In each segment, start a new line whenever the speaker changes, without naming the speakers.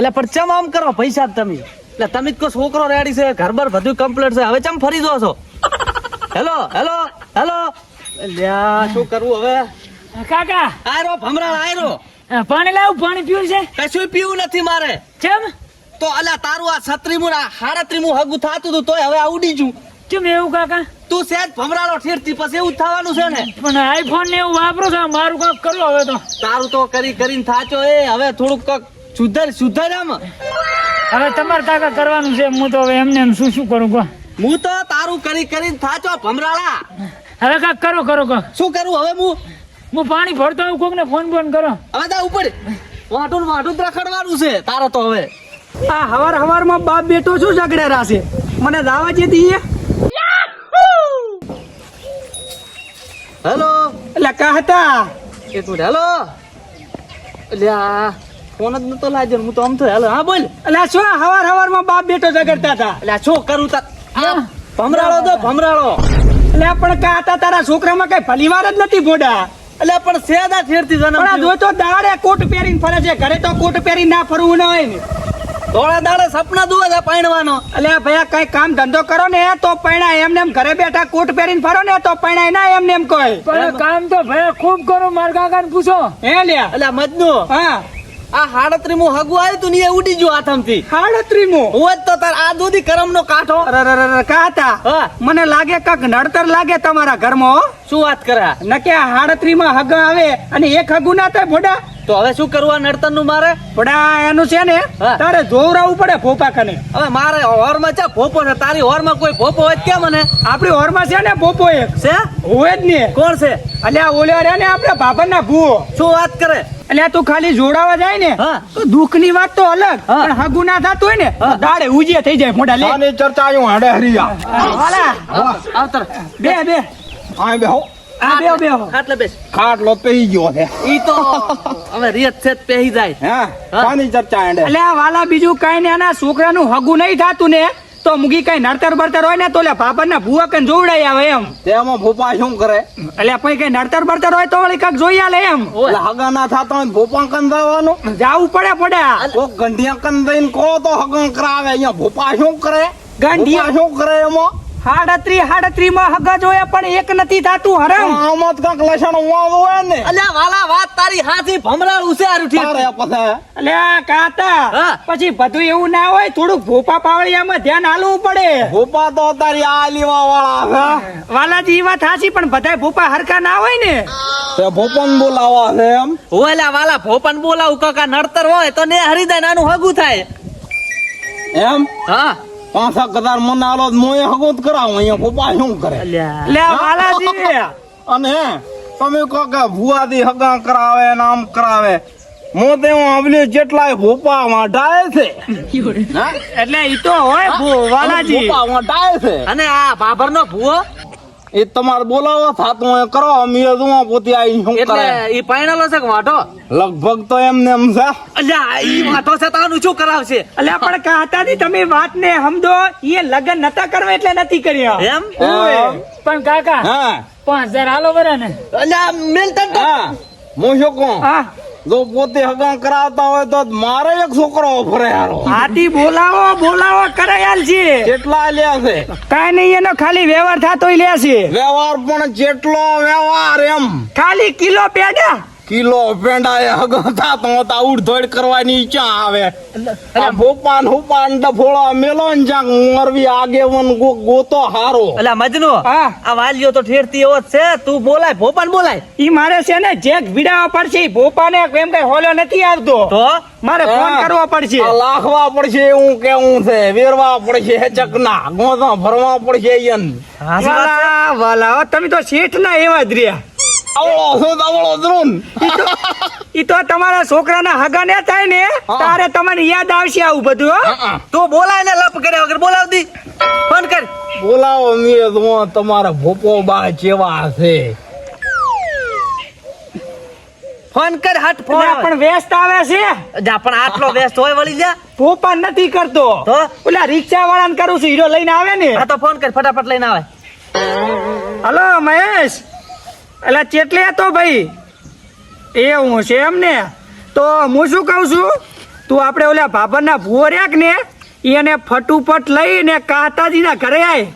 એટલે પણ ચમ આમ કરો પૈસા જ તમે. એટલે તમે જ છોકરો રેડી છે ઘર બર બધું કમ્પ્લીટ છે. હવે ચમ ફરી જો છો? Hello hello hello. લ્યા શું કરવું હવે?
કાકા.
આયરો ભમરા આયરો.
પાણી લાવ? પાણી પીવું છે?
કશું પીવું નથી મારે.
ચમ?
તો અલા તારું આ છત્રીમું આ હાડત્રીમું હગું થાતું હતું તોય હવે આ ઉડી
કેમ એવું કાકા?
તું સેજ ભમરાળો ઠેરતી પછી એવું જ થવાનું છે ને?
પણ આઈફોન ને એવું વાપરો છો? મારું કામ કરો હવે તો.
તારું તો કરી કરીને થાચો એ હવે થોડુંક કંઈક સુધર સુધર આમ
હવે તમારે કાકા કરવાનું છે. હું તો હવે એમને એમ શું શું કરું કહો.
હું તો તારું કરી કરીને થાચો ભમરાળા.
હવે કાક કરો કરો કહો.
શું કરું હવે હું?
હું પાણી ભરતો હું કોકને ફોન ફોન કરો.
હવે તા ઉપર. વાટું ને વાટું જ રખડવાનું છે તારો તો હવે.
આ હવાર હવારમાં બાપ બેટો શું જગડે રાશે મને દાવા જે દઈએ.
હેલો.
એટલે કહતા
એક મિનિટ હેલો. અલ્યા ફોન જ નતો લાગ્યો હું તો આમ તો હાલ. હા બોલ.
એટલે શું હવાર હવારમાં બાપ બેટો ઝઘડતા હતા?
એટલે શું કરું તા? ભમરાળો તો ભમરાળો.
એટલે પણ કાતા તારા છોકરામાં કઈ ભલીવાર જ નથી ભોડા?
એટલે પણ સેદા ફેરતી જન્મ
પણ જો તો દાડે કોટ પહેરીને ફરે છે. ઘરે તો કોટ પહેરીને ના ફરવું ના હોય ને.
ધોળા દાડે સપના દુવે છે પાણવાનો
એટલે ભયા કઈ કામ ધંધો કરો ને તો પૈણા એમને એમ ઘરે બેઠા કોટ પહેરીને ફરો ને તો પૈણા ના એમને એમ કોઈ.
પણ કામ તો ભાઈ ખૂબ કરો મારા કાકા ને પૂછો.
હે લ્યા.
એટલે મજનુ.
હા.
આ હાડત્રીમું હગુ આવ્યું તું ને એ ઉડી ગયું હાથમથી
હાડત્રીમો?
હું જ તો તાર આ દૂધી કરમનો કાંઠો.
કહતા
હા.
મને લાગે કાક નડતર લાગે તમારા ઘરમાં
શું વાત કર્યા
નકે આ હાડત્રીમાં હગ આવે અને એક હગુ ના થાય ભોડા.
તો હવે શું કરવું નડતરનું મારે?
ભોડા એનું છે ને તારે જોવરાવું પડે ફોપા કને.
હવે મારે હોરમાં ચા ભોપો છે તારી હોરમાં કોઈ ભોપો હોય કે મને?
આપણી હોરમાં છે ને ભોપો એક.
છે?
હોય જ ને.
કોણ છે?
અલ્યા ઓલ્યો રે ને આપણે બાબરના ભૂવો.
શું વાત કરે?
અલ્યા તું ખાલી જોડાવા જાય ને તો દુઃખની વાત તો અલગ.
હા.
પણ હગુ ના થતું હોય ને દાડે ઉજે થઈ જાય મોઢા લે.
આની ચર્ચા હું હાડે હરિયા
વાલા
આવતર.
બે બે.
આ બેહો.
આ બે બે
ખાટલે બેસ.
ખાટલો પેહી ગયો છે.
ઈ તો હવે રિયત છે પેહી જાય.
હે. આની ચર્ચા હાડે.
અલ્યા વાલા બીજું કઈ ને આના છોકરાનું હગું નહીં થાતું ને. તો મુગી કઈ નડતર બળતર હોય ને તો લે બાબરના ભૂવા કઈ જોવડાઈ આવે એમ.
તેમાં ભોપા શું કરે?
એટલે પછી કઈ નડતર બળતર હોય તો વળી કાંઈક જોઈ આલે એમ.
હગા ના થતો હોય ભોપા કન જવાનું?
જાવું પડે પડ્યા
કોક ગંઢિયા કન દઈને કહો તો હગા કરાવે. અહીંયા ભોપા શું કરે?
ગંઢિયા?
શું કરે એમાં?
હાડત્રી હાડત્રી માં હગા જોયા પણ એક નથી થાતું હરમ.
આમાં તો કાંઈક લસણ વાવ હોય ને.
અલ્યા વાલા વાત તારી હાથી ભમરાળ ઉસે હારું
તારે
ઠીક
પછી
અલ્યા કાતા
હા.
પછી બધું એવું ના હોય થોડુંક ભોપા પાવળિયામાં ધ્યાન આલવું પડે.
ભોપા તો તારી આ લેવા વાળા છે
વાલાજી એ વાત હાચી પણ બધાય ભોપા હરકા ના હોય ને.
તે ભોપન બોલાવા છે એમ.
હોય વાલા ભોપન બોલાવું કાકા નડતર હોય તો ને હરીદા નાનું હગું થાય.
એમ?
હા.
પાંચ કદાર મને આલો મોએ હગો કરાવો અહીંયા ભોપા શું કરે?
લે વાલાજી!
અને તમે કહો કે ભુવાથી હગા કરાવે નામ આમ કરાવે. મોતે હું આવલી જેટલાય ભોપા વાંઢાય છે.
એટલે ઈ તો હોય ભો- વાલાજી.
ભોપા વાંઢાય છે.
અને આ બાબરનો ભૂવો?
એ તમારે બોલાવો થાતું હોય કરો અમે જો પોતે આઈ શું
એટલે
કરે?
ઈ પાયણેલો છે કે વાટો
લગભગ તો એમને એમ છે.
અલ્યા ઈ વાટો છે તો શું કરાવશે?
અલ્યા પણ ની તમે વાત ને સમજો એ લગન નતા કરવા એટલે નથી કર્યા.
એમ.
પણ કાકા
હા.
પાંચ હજાર હાલો બરા ને.
અલ્યા મિલતન તો
હા. હું શું કહું?
હા.
જો પોતે હગા કરાવતા હોય તો મારે એક છોકરો ફરે હારો.
હાથી બોલાવો બોલાવો કરાયાલ છે.
કેટલા લે છે?
કાઈ નહીં એનો ખાલી વ્યવહાર થાતો લે છે.
વ્યવહાર પણ જેટલો વ્યવહાર એમ.
ખાલી કિલો પેડા.
કિલો પેંડા એ હગા તો ઉડ ધોડ કરવાની ઈચ્છા આવે. આ ભોપાન હુપાન ડફોળો મેલો ને જ્યાં મરવી આગેવન ગોતો હારો.
એટલે મજનુ આ વાલીઓ તો ઠેરતી એવો છે. તું બોલાય ભોપાન બોલાય.
ઈ મારે છે ને જેક ભીડાવા પડશે. ભોપાને એમ કઈ હોલ્યો નથી આવતો.
તો?
મારે ફોન. કરવો પડશે.
લાખવા પડશે એવું કેવું છે. વેરવા પડશે ચકના ગોતા ભરવા પડશે.
વાલા વાલા તમે તો શેઠ ના એવા જ રહ્યા.
આવળો શું આવળો દ્રુન
ઈ તો તમારા છોકરાના હગા ને થાય ને તારે તમને યાદ આવશે આવું બધું હો.
બોલાય ને લપ કર્યા વગર બોલાવતી ફોન કર.
બોલાવો મીએ તો તમારા ભોપો બા જેવા છે.
ફોન કર હટ ફોન.
પણ વેસ્ટ આવે છે.
જા પણ આટલો વેસ્ટ હોય વળી જા.
ભોપા નથી કરતો.
તો?
ઓલા રિક્ષા વાળાને કરું છું હીરો લઈને આવે ને.
હા તો ફોન કર ફટાફટ લઈને આવે.
હલો મહેશ. એટલે ચેટલે હતો ભાઈ? એવું છે એમ ને તો હું શું કહું છું? તું આપણે ઓલા ભાભરના ભૂવો રેક ને એને ફટુફટ લઈને કાતાજીના ઘરે આય.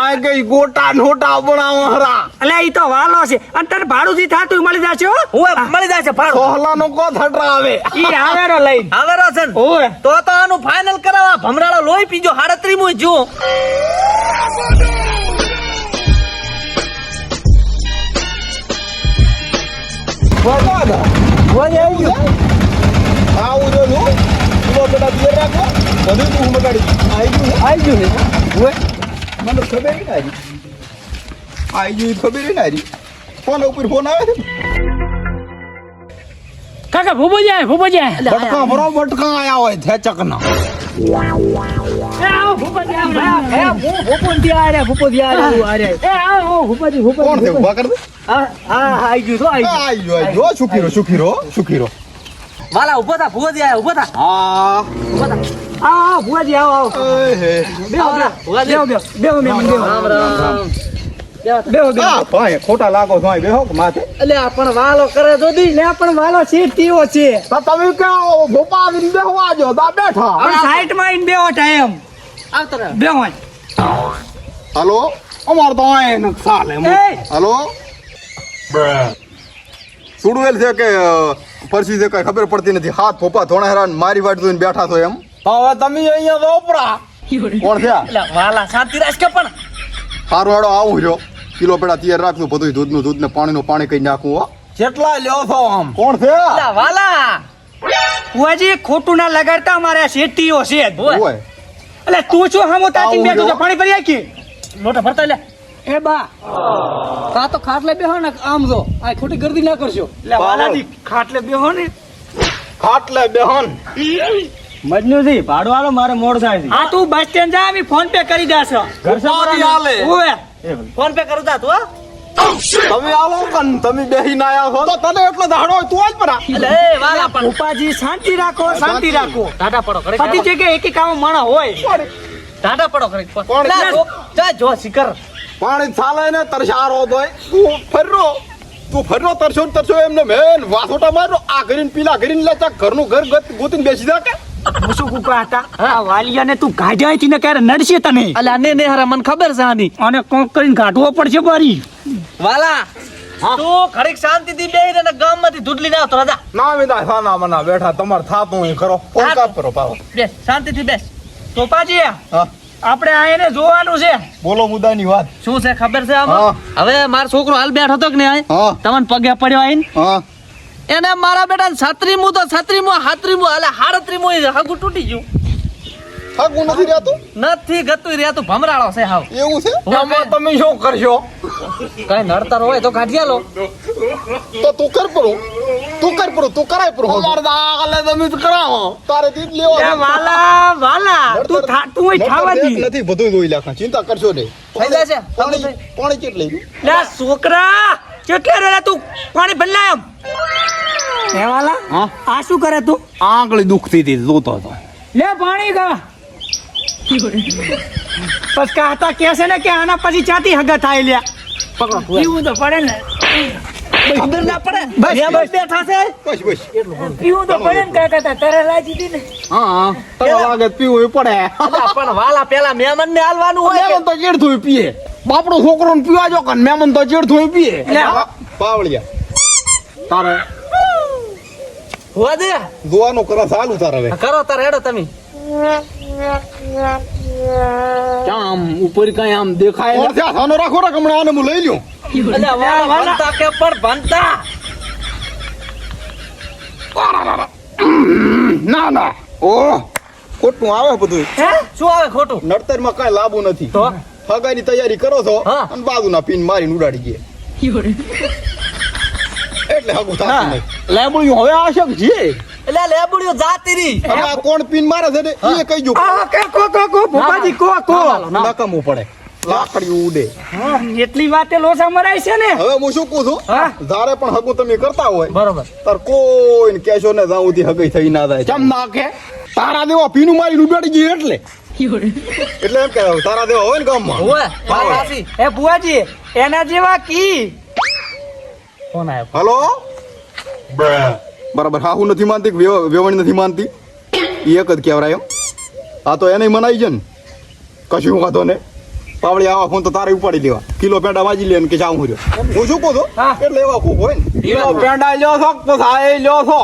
આ ગઈ ગોટા નોટા બનાવો હરા.
એટલે ઈ તો વાલો છે. અને તને ભાડું થાતું મળી જાશે હો?
મળી જાય છે ભાડું
સોહલા નો કો થટરા આવે
ઈ આવેરો લઈ
હવે છે
ઓય
તો તો આનું ફાઇનલ કરાવા. ભમરાળો લોહી પીજો હાડત્રીમું જો
આવું જો નું કિલો બેટા દિયર રાખો બધું તું મગાડી આઈ ગયું આઈ ગયું ને ઓય મને ખબર નહીં આરી આઈ ગયું ખબર નહીં આરી ફોન ઉપર ફોન આવે છે
કાકા ભૂપો જાય ભૂપો જાય
બટકા ભરો બટકા આયા હોય થેચક ના
એ આવો ભૂપોજી, આવો, આવો.
એ હું ભૂપો થી આ રે ભૂપો થી આ રે હું આ રે
એ આવો, આવો, ભૂપોજી, ભૂપોજી,
કોણ છે
ભૂપોજી.
ઊભા કર દે
હા હા આઈ ગયું તો આઈ ગયું.
આઈ ગયો સુખીરો સુખીરો સુખીરો
વાલા ઊભો થા ભૂવો આયા ઊભો થા.
હા.
ઊભો થા.
આ આ ભુવાજી આવો આવો. બેહો
ભુવાજી.
બેહો બેહો. બેહો મેમન બેહો.
રામ રામ
બેહો બેહો.
આ ભાઈ ખોટા લાગો છો બેહો માથે?
એટલે આ પણ વાલો કરે તો દી લે પણ વાલો છે તીવો છે.
તો તમે ક્યાં ભોપા આવીને બેહવા જો તા બેઠા.
પણ સાઈડમાં આઈને બેહો ટાઈમ.
આવતો રહે
બેહો
હલો? અમાર તો આય હલો? સુડવેલ છે કે પરસી છે કઈ ખબર પડતી નથી. હાથ ફોપા ધોણા હેરાન મારી વાટ જોઈને બેઠા છો એમ? હવે તમે અહીંયા રોપડા કોણ છે
વાલા શાંતિ રાખ કે પણ
હાડો આવું રહ્યો. કિલો પેડા તૈયાર રાખજો બધું દૂધનું દૂધ ને પાણીનું પાણી કઈ નાખું હો. કેટલા લ્યો છો આમ. કોણ છે
વાલા
ભુવાજી ખોટું ના લગાડતા મારા શેઠીઓ છે જ. એટલે તું શું હામો
આવું
બેઠો છો? પાણી ભરી આખી
મોટા ભરતા લે.
એ બા કા તો ખાટલે બેહો ને આમ જો આ ખોટી ગર્દી ના કરશો. એટલે
પાવર.
ખાટલે બેહો ને.
ખાટલે બેહન
મજનુજી ભાડું આલો મારે મોડ થાય છે. હા તું બસ સ્ટેન્ડ જા અમે ફોન પે કરી દેશો
ઉપાધિ આલે.
ઓય
ફોન પે કરું તા તું
તમે આવો કન તમે બેહી ના આવ્યા છો તો તને એટલો દાડો હોય તું આજ પરા
એ વાલા પણ
ઉપાજી શાંતિ રાખો શાંતિ રાખો.
ટાટા પડો કરે
પતિ જગ્યાએ એક એક આવો માણસ હોય
ટાટા પડો કરે
કોણ?
જો- જા જો શિખર.
પાણી ચાલે ને તરસારો તોય તું ફર્યો તું ફર્યો તરસો ને તરસો એમને મેન વાસોટા માર્યો. આ કરીને પીલા કરીને લે ઘરનું ઘર ગત- ગોતીને બેસી જા કે.
શું કુકા હતા? આ વાલિયાને તું ગાઢ્યા થી ને ક્યારે નડશે તને?
અલે આને ને હારા મને ખબર છે આની.
અને કોક કરીને કાઢવો પડશે બારી.
વાલા તું ઘડીક શાંતિથી બેહી ને ગામમાંથી દૂધ ના આવતો રાજા.
ના વિદા સાના મના બેઠા તમારે થાતું કરો. ફોન
હા.
કરો પાવો
બેસ શાંતિથી બેસ.
ટોપાજી
હા.
આપણે આ એને જોવાનું છે.
બોલો મુદ્દાની વાત.
શું છે ખબર છે આમાં? હવે મારો છોકરો હાલ બેઠો હતો કે નહીં તમને પગે પડ્યો આઈને એને મારા બેટા છત્રીમું તો છત્રીમું હાથરીમું હાલે હાડત્રીમું હાગું તૂટી ગયું.
થાકું નથી રહેતું?
નથી ગતું રહ્યા તું ભમરાળો છે હાવ.
એવું છે?
આમાં
તમે શું કરશો?
કઈ નડતર હોય તો કાઢી લો
તો તું કર પરો તું કર પરો તું કરાય પરો મારદા અલે તમે તો કરાવો. તારે દીદ લેવો
એ વાલા વાલા તું થા- તું એ ખાવા દી.
નથી બધું જોઈ લાખા ચિંતા કરશો નહીં.
થઈ જશે.
પાણી પાણી કેટલી
લે છોકરા કેટલે રે તું? પાણી ભરલા એમ. હે વાલા
હા?
આ શું કરે તું?
આંગળી દુખતી હતી જોતો હતો.
લે પાણી ગા બસ કાતા કે છે ને કે આના પછી ચાતી હગા થાય લ્યા? પીવું તો પડે ને.
ખબર ના પડે?
બસ,
બસ બેઠા છે?
બસ બસ.
પીવું તો પડે ને કાકા તા તારે લાજી દી ને.
હા હા. લાગે પીવું પડે.
પણ વાલા પેલા મહેમાન ને હાલવાનું હોય
મહેમાન તો ચેડ થોઈ પીએ. બાપડો છોકરો ને પીવા જો કન મહેમાન તો ચેડ થોઈ પીએ. પાવળિયા તારે
હોવા દે
જોવાનું કરો ચાલુ તારે હવે.
કરો તારે હેડો તમે.
ક્યાં આમ ઉપર કઈ આમ દેખાય ઓર ત્યાં સાનો રાખો રાખ હમણાં આને હું લઈ લ્યો.
અલ્યા, વાલા ભણતા કે પર ભંતા
ના ના. ઓ ખોટું આવે બધું
હે? શું આવે ખોટું?
નડતરમાં કઈ લાભ નથી.
તો?
ફગાની તૈયારી કરો છો
હા.
અને બાજુના પીન મારીને ઉડાડી ગયે એટલે હગું થાતું નહીં. લેબડ્યું હવે આશક છે
એટલે લેબુડીઓ જાતી રહી
હવે આ કોણ પીન મારે છે ને એ કહી જો
આ કે કો કો કો ભૂપાજી કો કો.
નકામું પડે લાકડી ઉડે.
એટલી વાતે લોસા મરાય છે ને.
હવે હું શું કહું છું? ધારે પણ હગું તમે કરતા હોય.
બરોબર.
તાર કોઈ કેશો ને જાઉં થી હગઈ થઈ ના જાય. ચમ કે? તારા દેવા પીનું મારી ઉડાડી ગઈ એટલે. એટલે એમ કે તારા દેવા હોય ને ગામમાં?
સાચી.
એ ભુવાજી એના જેવા કી?
ફોન આવ્યો
હલો? બરાબર. હાહુ નથી માનતી કે નથી માનતી. ઈ એક જ કહેવાય એમ. આ તો એને મનાઈ છે ને કશું વાંધો ને. પાવડી આવા ફોન તો તારે ઉપાડી લેવા. કિલો પેંડા વાજી લે ને કે જાઉં રહ્યો. હું શું કહું છું? એટલે એવા ખૂબ હોય ને.
કિલો
પેંડા લ્યો છો તો થાય લ્યો છો?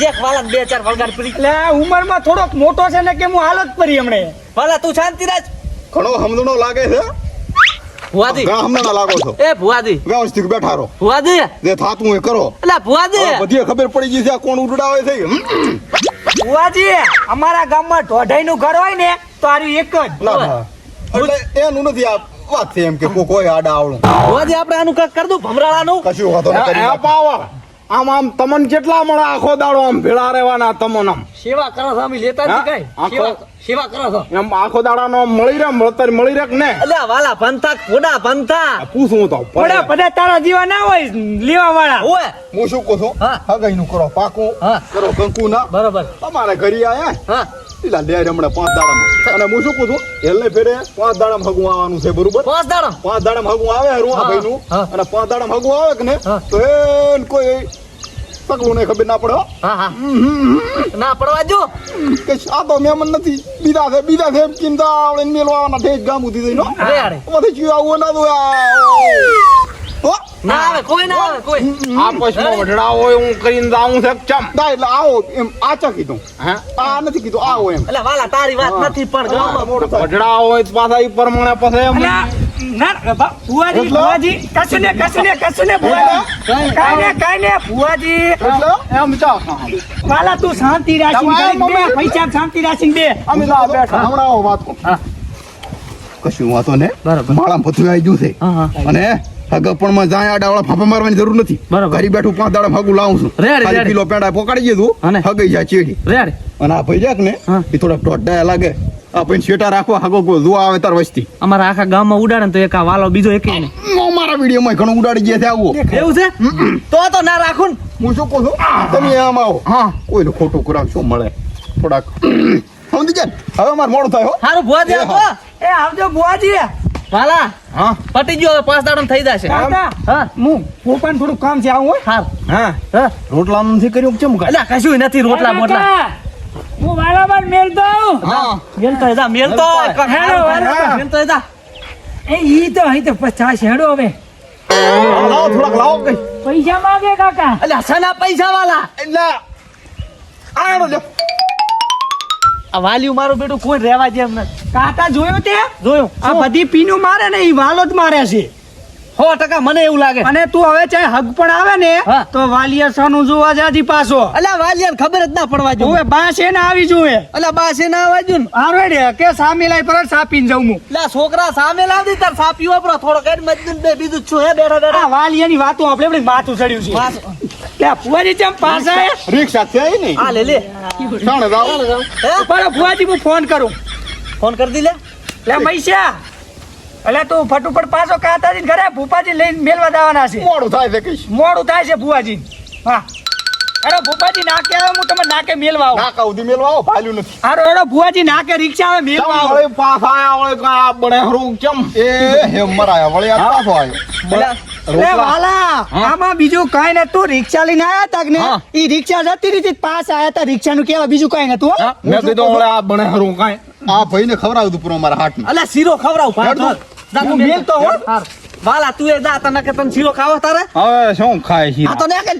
જેક વાળા બે ચાર વલગાડ પડી
એટલે ઉંમરમાં થોડોક મોટો છે ને કે હું હાલત પરી હમણે?
ભલા તું શાંતિ રાખ.
ઘણો હમદણો લાગે છે.
ભુવાજી
ઘણા હમણાં લાગો છો.
એ ભુવાજી
વ્યવસ્થિત બેઠા રહો.
ભુવાજી
જે થાતું એ કરો.
એટલે ભુવાજી
બધી ખબર પડી ગઈ છે આ કોણ ઉડાવે છે. હમ?
અમારા ગામમાં ઢોઢાઈ નું ઘર હોય ને તો આર્યું એક જ.
ના, ના. એટલે એનું નથી આ વાત છે એમ કે કોઈ કોઈ આડા આવડું
ભુવાજી આપણે આનું કાંઈક કર દઉં ભમરાળાનું?
કશું વાંધો નહીં કરી.
આમ આમ તમને કેટલા મળે આખો દાડો આમ ભેળા રહેવાના તમને આમ
સેવા કરો છો અમે લેતા? નથી કઈ.
આખો-
સેવા કરો છો.
એમ આખો દાડાનો આમ મળી રહે મળતર મળી રહે ને?
અલ્યા વાલા પંથા પોડા પંથા.
આ પૂછું તો
પડે. પડે તારા જીવા ના હોય લેવા વાળા
ઓય.
હું શું કહું છું?
હા.
હગાઈનું કરો પાકું
હા.
કરો કંકુ ના
બરોબર.
તમારે ઘરે આયા?
હા.
પેલા લે હમણાં પાંચ દાડામાં. અને હું શું કહું છું? એલને ફેરે પાંચ દાડામાં હગું આવવાનું છે બરોબર?
પાંચ દાડા
પાંચ દાડામાં હગું આવે રૂવા
હા,
ભાઈનું?
હા.
અને પાંચ દાડામાં હગું આવે કે ને? તો એ કોઈ સકલું ને ખબર ના પડે
ના પડવા જો
કે આ તો મેમન નથી. બીજા છે બીજા છે ચિંતા આવડે ને મેલવાના ઠેક ગામ ઉધી જઈને હો.
રે આડે
આવું ના દો
ના આવે કોઈ ના આવે કોઈ.
આપસમાં વઢડા હોય હું કરીને જાઉં છે ચમ.
ના એટલે આવો એમ આચા કીધું.
હે?
આ નથી કીધું આવો એમ.
એટલે વાલા તારી વાત નથી પણ ગામમાં
વઢડા હોય તો પાછા ઈ પ્રમાણે પછી એમ.
ના બા- બુઆજી કશું ને કશું ને કશું ને બુઆજી કાંઈ? ને કાંઈ ને બુઆજી
એમ ચા.
વાલા તું શાંતિ રાખીને બે પૈસા શાંતિ રાખીને બે.
અમે તો બેઠા
હમણાં વાત. કહું.
હા.
કશું વાતો ને?
બરાબર.
માળામાં આવી ગયું છે.
હા હા
પણ જાય આડાવાળા ફાફા મારવાની જરૂર નથી.
બરાબર.
ઘરે બેઠું પાંચ દાડા હગું લાવું છું.
રેડી,
ખાલી કિલો પેંડા પોકાડી દીધું
અને?
હગઈ જાય ચેડી.
રે
અને આ ભાઈ જાક ને એ થોડાક દોઢ લાગે. આ શેટા રાખવા હગો જોવા આવે તાર વસ્તી.
અમારા આખા ગામમાં ઉડાડે તો એક આ વાલો બીજો એક નહીં
મારા વિડીયોમાં ઘણું ઉડાડી ગયા છે આવું.
એવું છે? તો તો ના રાખું ને.
હું શું કહું છું? તમે આમ આવો.
હા.
કોઈને ખોટું કરાવ શું મળે? થોડાક. સમજી ગયા? હવે મારે મોડું થાય હો.
હારું ભુવાજી
એ
આવજો. બુઆજી
વાલા
હા?
પટી ગયો પાંચ દાડો થઈ જશે. હા?
હું પોપાને થોડું કામ છે આવું
હાર
હા.
હા?
રોટલા નથી કર્યું કેમ
એટલે કશું નથી રોટલા
મોટલા. હું વાલાબાર મેલતો આવું.
હા.
મેલતો જા મેલતો
હેલો, હેલો.
મેલતો જા.
એ ઈ તો અહીં તો પચાસ હેડો હવે.
લાવો થોડાક લાવો કઈ.
પૈસા માંગે કાકા.
એટલે સના પૈસા વાલા.
એટલે આનો લ્યો.
વાલ્યું મારું બેટું કોઈ રહેવા દે એમને
કાકા જોયું તે?
જોયો.
આ બધી પીનું મારે ને એ વાલો જ મારે છે.
સો ટકા મને એવું લાગે.
અને તું હવે ચાહે હગ પણ આવે ને તો વાલિયા સાનું જોવા જાજી પાછો.
અલ્યા વાલિયા ખબર જ ના પડવા જો
હવે બા ને આવી જોવે
અલ્યા બા છે ના આવવા ને.
હારો હેડે કે સામે લાઈ પર સાપીને જાઉં હું.
એટલે છોકરા સામે લાવી તાર સાપી વાપરો થોડો કઈ મજદૂર બે બીજું જ છું હે બેઠા બેઠા.
વાલિયા ની વાતો આપણે આપણે માથું ચડ્યું છે.
પાસ.
ફુવાજી ચમ પાછા આયા?
રિક્ષા છે ઈ નહીં?
લે લે.
શાણે જાઓ.
હે?
પણ ફુવાજી હું ફોન કરું.
ફોન કરી દી લે.
લે મૈસા એટલે તું ફટુફટ પાછો કાતાજી ઘરે ભૂપાજી લઈને મેલવા જવાના છે.
મોડું થાય છે કઈશ
મોડું થાય છે ભુવાજી હા. અરે ભૂપાજી નાકે આવે હું તમે નાકે મેલવા આવું.
નાકા ઉધી મેલવા આવો ભાલ્યું નથી.
હેડો ભુવાજી નાકે રિક્ષા આવે મેલવા આવું.
વળી કાંઈ હરું ચમ.
એ હે મરાયા વળી આ પાછો આવ્યો
અલ્યા,
લે વાલા આમાં બીજું કાંઈ નતું રિક્ષા લઈને આયા તા ને ઈ રિક્ષા જતી રીતે પાસ આયા તા રિક્ષાનું કેવા બીજું કઈ નતું
મેં કીધું વળી આ બને હરું કાંઈ.
આ ખવડાવ પૂરો મારા હાથમાં
અલ્યા શીરો ખવડાવ તું
હું હો.
વાલા તું એ જા તને કે તને શીરો ખાવો તારે?
હવે શું ખાય છે
આ તો ને કે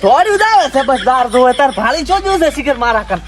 થોડ્યું જ આવે છે બસ દાર જોવે તાર ભાળી છો જોયું છે શિખર મારા કર